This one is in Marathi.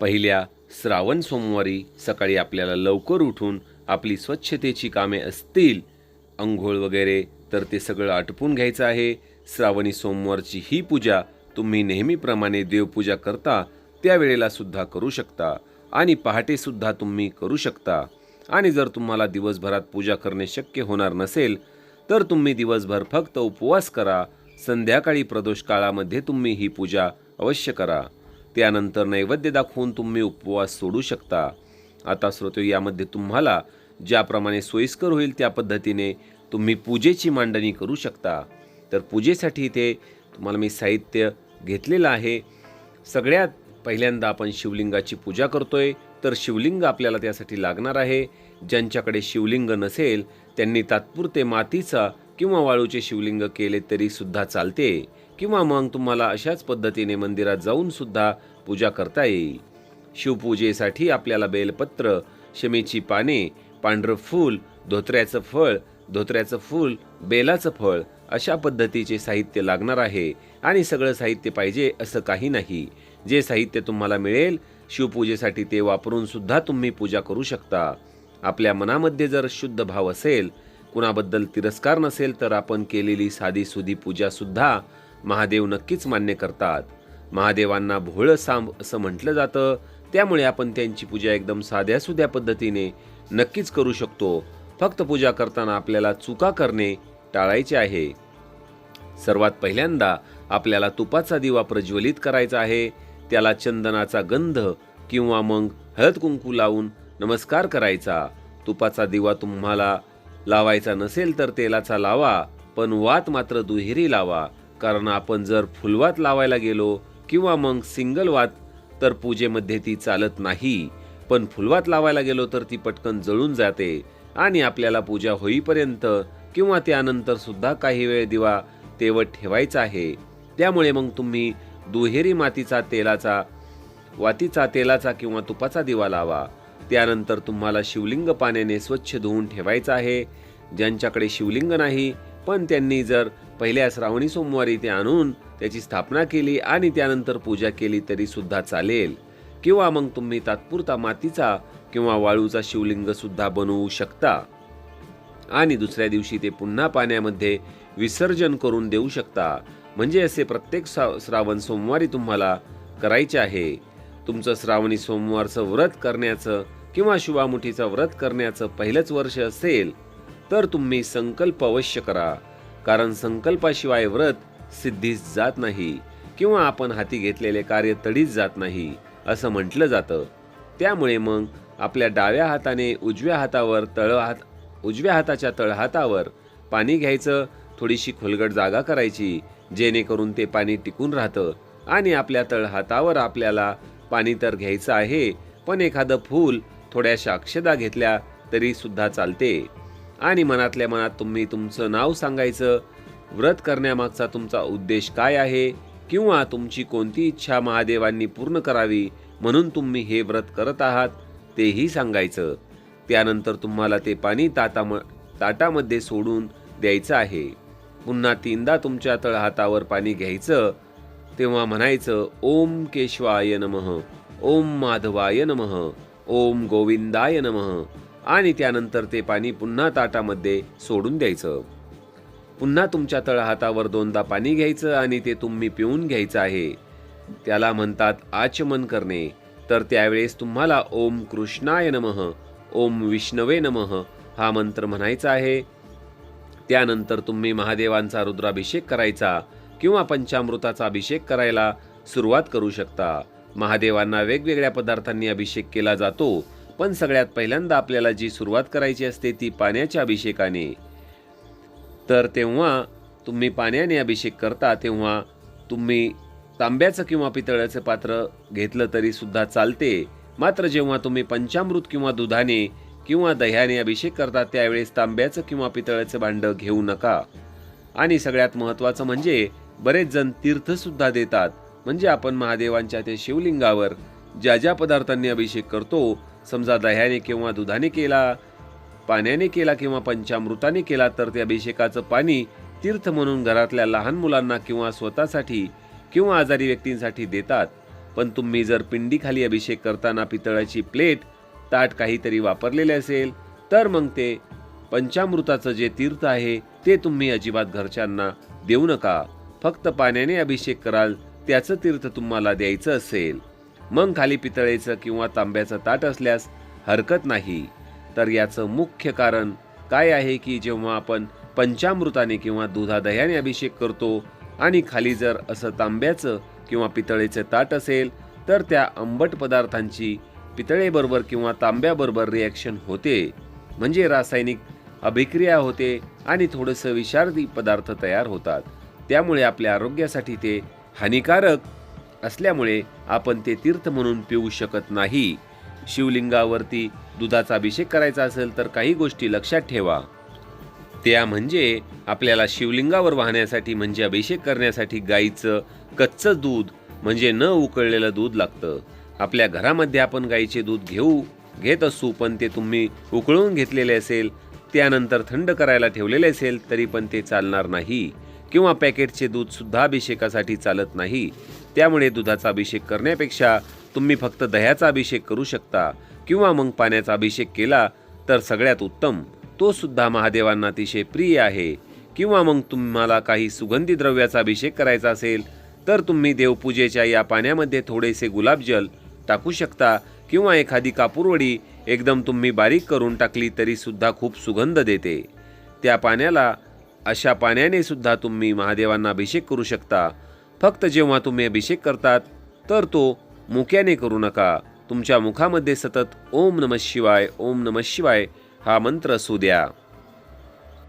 पहिल्या श्रावण सोमवारी सकाळी आपल्याला लवकर उठून आपली स्वच्छतेची कामे असतील अंघोळ वगैरे तर ते सगळं आटपून घ्यायचं आहे. श्रावणी सोमवारची ही पूजा तुम्ही नेहमीप्रमाणे देवपूजा करता त्यावेळेला सुद्धा करू शकता. आणि पहाटेसुद्धा तुम्ही करू शकता. आणि जर तुम्हाला दिवसभरात पूजा करणे शक्य होणार नसेल तर तुम्ही दिवसभर फक्त उपवास करा. संध्याकाळी प्रदोष काळामध्ये तुम्ही ही पूजा अवश्य करा. त्यानंतर नैवेद्य दाखवून तुम्ही उपवास सोडू शकता. आता श्रोतो यामध्ये तुम्हाला ज्याप्रमाणे सोयीस्कर होईल त्या पद्धतीने तुम्ही पूजेची मांडणी करू शकता. तर पूजेसाठी इथे तुम्हाला मी साहित्य घेतलेलं आहे. सगळ्यात पहिल्यांदा आपण शिवलिंगाची पूजा करतोय. तर शिवलिंग आपल्याला त्यासाठी लागणार आहे. ज्यांच्याकडे शिवलिंग नसेल त्यांनी तात्पुरते मातीचा किंवा वाळूचे शिवलिंग केले तरी सुद्धा चालते. किंवा मग तुम्हाला अशाच पद्धतीने मंदिरात जाऊन सुद्धा पूजा करता येईल. शिवपूजेसाठी आपल्याला बेलपत्र शमीची पाने पांढरं फूल धोत्र्याचं फळ धोत्र्याचं फूल बेलाचं फळ अशा पद्धतीचे साहित्य लागणार आहे आणि सगळं साहित्य पाहिजे असं काही नाही. जे साहित्य तुम्हाला मिळेल शिवपूजेसाठी ते वापरून सुद्धा तुम्ही पूजा करू शकता. आपल्या मनामध्ये जर शुद्ध भाव असेल कुणाबद्दल तिरस्कार नसेल तर आपण केलेली साधी सुधी पूजा सुद्धा महादेव नक्कीच मान्य करतात. महादेवांना भोळं सांब असं म्हटलं जातं. त्यामुळे आपण त्यांची पूजा एकदम साध्या सुध्या पद्धतीने नक्कीच करू शकतो. फक्त पूजा करताना आपल्याला चुका करणे टाळायचे आहे. सर्वात पहिल्यांदा आपल्याला तुपाचा दिवा प्रज्वलित करायचा आहे. त्याला चंदनाचा गंध किंवा मग हळद कुंकू लावून नमस्कार करायचा. तुपाचा दिवा तुम्हाला लावायचा नसेल तर तेलाचा लावा पण वात मात्र दुहेरी लावा. कारण आपण जर फुलवात लावायला गेलो किंवा मग सिंगल वात तर पूजेमध्ये ती चालत नाही. पण फुलवात लावायला गेलो तर ती पटकन जळून जाते आणि आपल्याला पूजा होईपर्यंत किंवा त्यानंतर सुद्धा काही वेळ दिवा तेवत ठेवायचा आहे. त्यामुळे मग तुम्ही दुहेरी मातीचा तेलाचा वातीचा तेलाचा किंवा तुपाचा दिवा लावा. त्यानंतर तुम्हाला शिवलिंग पाण्याने स्वच्छ धुवून ठेवायचं आहे. ज्यांच्याकडे शिवलिंग नाही पण त्यांनी जर पहिल्या श्रावणी सोमवारी ते आणून त्याची स्थापना केली आणि त्यानंतर पूजा केली तरी सुद्धा चालेल. किंवा मग तुम्ही तात्पुरता मातीचा किंवा वाळूचा शिवलिंग सुद्धा बनवू शकता. आणि दुसऱ्या दिवशी ते पुन्हा पाण्यामध्ये विसर्जन करून देऊ शकता. म्हणजे असे प्रत्येक श्रा- श्रावण सोमवारी तुम्हाला करायचे आहे. तुमचं श्रावणी सोमवारचं व्रत करण्याचं किंवा शिवामुठीचं व्रत करण्याचं पहिलंच वर्ष असेल. तर तुम्ही संकल्प अवश्य करा. कारण संकल्पाशिवाय व्रत सिद्धीस जात नाही किंवा आपण हाती घेतलेले कार्य तडीच जात नाही असं म्हटलं जातं. त्यामुळे मग आपल्या डाव्या हाताने उजव्या हातावर तळहात उजव्या हाताच्या तळहातावर पाणी घ्यायचं थोडीशी खोलगट जागा करायची जेणेकरून ते पाणी टिकून राहतं आणि आपल्या तळहातावर आपल्याला पाणी तर घ्यायचं आहे पण एखादं फूल थोड्याशा अक्षदा घेतल्या तरी सुद्धा चालते. आणि मनातल्या मनात तुम्ही तुमचं नाव सांगायचं. व्रत करण्यामागचा तुमचा उद्देश काय आहे? किंवा तुमची कोणती इच्छा महादेवांनी पूर्ण करावी? म्हणून तुम्ही हे व्रत करत आहात तेही सांगायचं. त्यानंतर तुम्हाला ते पाणी ताटाम ताटामध्ये सोडून द्यायचं आहे. पुन्हा तीनदा तुमच्या तळहातावर पाणी घ्यायचं. तेव्हा म्हणायचं ओम केशवाय नमः ओम माधवाय नमः ओम गोविंदाय नमः आणि त्यानंतर ते पाणी पुन्हा ताटामध्ये सोडून द्यायचं. पुन्हा तुमच्या तळहातावर दोनदा पाणी घ्यायचं आणि ते तुम्ही पिऊन घ्यायचं आहे. त्याला म्हणतात आचमन करणे. तर त्यावेळेस तुम्हाला ओम कृष्णाय नमः ओम विष्णवे नमः हा मंत्र म्हणायचा आहे. त्यानंतर तुम्ही महादेवांचा रुद्राभिषेक करायचा किंवा पंचामृताचा अभिषेक करायला सुरुवात करू शकता. महादेवांना वेगवेगळ्या पदार्थांनी अभिषेक केला जातो. पण सगळ्यात पहिल्यांदा आपल्याला जी सुरुवात करायची असते ती पाण्याच्या अभिषेकाने. तर तेव्हा तुम्ही पाण्याने अभिषेक करता तेव्हा तुम्ही तांब्याचं किंवा पितळ्याचं पात्र घेतलं तरीसुद्धा चालते. मात्र जेव्हा तुम्ही पंचामृत किंवा दुधाने किंवा दह्याने अभिषेक करता त्यावेळेस तांब्याचं किंवा पितळ्याचं भांडं घेऊ नका. आणि सगळ्यात महत्त्वाचं म्हणजे बरेच जण तीर्थसुद्धा देतात. म्हणजे आपण महादेवांच्या त्या शिवलिंगावर ज्या ज्या पदार्थांनी अभिषेक करतो समजा दह्याने किंवा दुधाने केला पाण्याने केला किंवा पंचामृताने केला तर त्या अभिषेकाचं पाणी तीर्थ म्हणून घरातल्या लहान मुलांना किंवा स्वतःसाठी किंवा आजारी व्यक्तींसाठी देतात. पण तुम्ही जर पिंडीखाली अभिषेक करताना पितळाची प्लेट ताट काहीतरी वापरलेले असेल तर मग ते पंचामृताचं जे तीर्थ आहे ते तुम्ही अजिबात घरच्यांना देऊ नका. फक्त पाण्याने अभिषेक कराल त्याचं तीर्थ तुम्हाला द्यायचं असेल. मग खाली पितळेचं किंवा तांब्याचं ताट असल्यास हरकत नाही. तर याचं मुख्य कारण काय आहे की जेव्हा आपण पंचामृताने किंवा दुधादह्याने अभिषेक करतो आणि खाली जर असं तांब्याचं किंवा पितळेचं ताट असेल तर त्या आंबट पदार्थांची पितळेबरोबर किंवा तांब्याबरोबर रिॲक्शन होते. म्हणजे रासायनिक अभिक्रिया होते आणि थोडंसं विषारी पदार्थ तयार होतात. त्यामुळे आपल्या आरोग्यासाठी ते हानिकारक असल्यामुळे आपण ते तीर्थ म्हणून पिऊ शकत नाही. शिवलिंगावरती दुधाचा अभिषेक करायचा असेल तर काही गोष्टी लक्षात ठेवा. त्या म्हणजे आपल्याला शिवलिंगावर वाहण्यासाठी म्हणजे अभिषेक करण्यासाठी गाईचं कच्चं दूध म्हणजे न उकळलेलं दूध लागतं. आपल्या घरामध्ये आपण गाईचे दूध घेऊ घेत असू पण ते तुम्ही उकळून घेतलेले असेल त्यानंतर थंड करायला ठेवलेले असेल तरी पण ते चालणार नाही. किंवा पॅकेटचे दूधसुद्धा अभिषेकासाठी चालत नाही. त्यामुळे दुधाचा अभिषेक करण्यापेक्षा तुम्ही फक्त दह्याचा अभिषेक करू शकता किंवा मग पाण्याचा अभिषेक केला तर सगळ्यात उत्तम. तो सुद्धा महादेवांना अतिशय प्रिय आहे. किंवा मग तुम्हाला काही सुगंधी द्रव्याचा अभिषेक करायचा असेल तर तुम्ही देवपूजेच्या या पाण्यामध्ये थोडेसे गुलाबजल टाकू शकता किंवा एखादी कापूरवडी एकदम तुम्ही बारीक करून टाकली तरी सुद्धा खूप सुगंध देते. त्या पाण्याला अशा पाण्याने सुद्धा तुम्ही महादेवांना अभिषेक करू शकता. फक्त जेव्हा तुम्ही अभिषेक करतात तर तो मुक्याने करू नका. तुमच्या मुखामध्ये सतत ओम नम शिवाय ओम नम शिवाय हा मंत्र असू द्या.